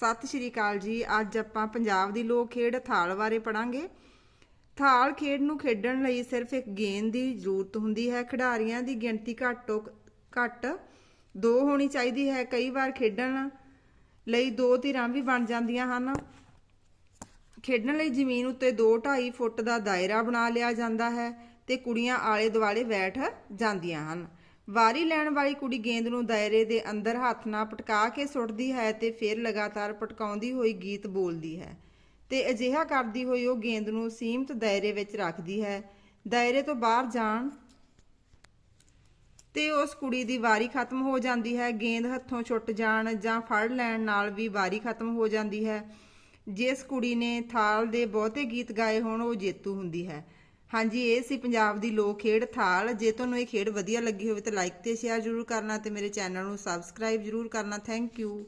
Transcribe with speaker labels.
Speaker 1: ਸਤਿ ਸ਼੍ਰੀ ਅਕਾਲ ਜੀ। ਅੱਜ ਆਪਾਂ ਪੰਜਾਬ ਦੀ ਲੋਕ ਖੇਡ ਥਾਲ ਬਾਰੇ ਪੜਾਂਗੇ ਥਾਲ ਖੇਡ ਨੂੰ ਖੇਡਣ ਲਈ ਸਿਰਫ ਇੱਕ ਗੇਂਦ ਦੀ ਜ਼ਰੂਰਤ ਹੁੰਦੀ ਹੈ। ਖਿਡਾਰੀਆਂ ਦੀ ਗਿਣਤੀ ਘੱਟੋ ਘੱਟ ਦੋ ਹੋਣੀ ਚਾਹੀਦੀ ਹੈ। ਕਈ ਵਾਰ ਖੇਡਣ ਲਈ ਦੋ ਧਿਰਾਂ ਵੀ ਬਣ ਜਾਂਦੀਆਂ ਹਨ। ਖੇਡਣ ਲਈ ਜ਼ਮੀਨ ਉੱਤੇ 2.5 ਫੁੱਟ ਦਾ ਦਾਇਰਾ ਬਣਾ ਲਿਆ ਜਾਂਦਾ ਹੈ ਤੇ ਕੁੜੀਆਂ ਆਲੇ ਦੁਆਲੇ ਬੈਠ ਜਾਂਦੀਆਂ ਹਨ। ਵਾਰੀ ਲੈਣ ਵਾਲੀ ਕੁੜੀ ਗੇਂਦ ਨੂੰ ਦਾਇਰੇ ਦੇ ਅੰਦਰ ਹੱਥ ਨਾਲ ਪਟਕਾ ਕੇ ਸੁੱਟਦੀ ਹੈ ਤੇ ਫਿਰ ਲਗਾਤਾਰ ਪਟਕਾਉਂਦੀ ਹੋਈ ਗੀਤ ਬੋਲਦੀ ਹੈ। ਤੇ ਅਜਿਹਾ ਕਰਦੀ ਹੋਈ ਉਹ ਗੇਂਦ ਨੂੰ ਸੀਮਤ ਦਾਇਰੇ ਵਿੱਚ ਰੱਖਦੀ ਹੈ। ਦਾਇਰੇ ਤੋਂ ਬਾਹਰ ਜਾਣ ਤੇ ਉਸ ਕੁੜੀ ਦੀ ਵਾਰੀ ਖਤਮ ਹੋ ਜਾਂਦੀ ਹੈ। ਗੇਂਦ ਹੱਥੋਂ ਛੁੱਟ ਜਾਣ ਜਾਂ ਫੜ ਲੈਣ ਨਾਲ ਵੀ ਵਾਰੀ ਖਤਮ ਹੋ ਜਾਂਦੀ ਹੈ। ਜਿਸ ਕੁੜੀ ਨੇ ਥਾਲ ਦੇ ਬਹੁਤੇ ਗੀਤ ਗਾਏ ਹੋਣ, ਉਹ ਜੇਤੂ ਹੁੰਦੀ ਹੈ। ਹਾਂਜੀ, ਇਹ ਸੀ ਪੰਜਾਬ ਦੀ ਲੋਕ ਖੇਡ ਥਾਲ। ਜੇ ਤੁਹਾਨੂੰ ਇਹ ਖੇਡ ਵਧੀਆ ਲੱਗੀ ਹੋਵੇ ਤਾਂ ਲਾਈਕ ਤੇ ਸ਼ੇਅਰ ਜ਼ਰੂਰ ਕਰਨਾ ਤੇ ਮੇਰੇ ਚੈਨਲ ਨੂੰ ਸਬਸਕ੍ਰਾਈਬ ਜ਼ਰੂਰ ਕਰਨਾ। Thank you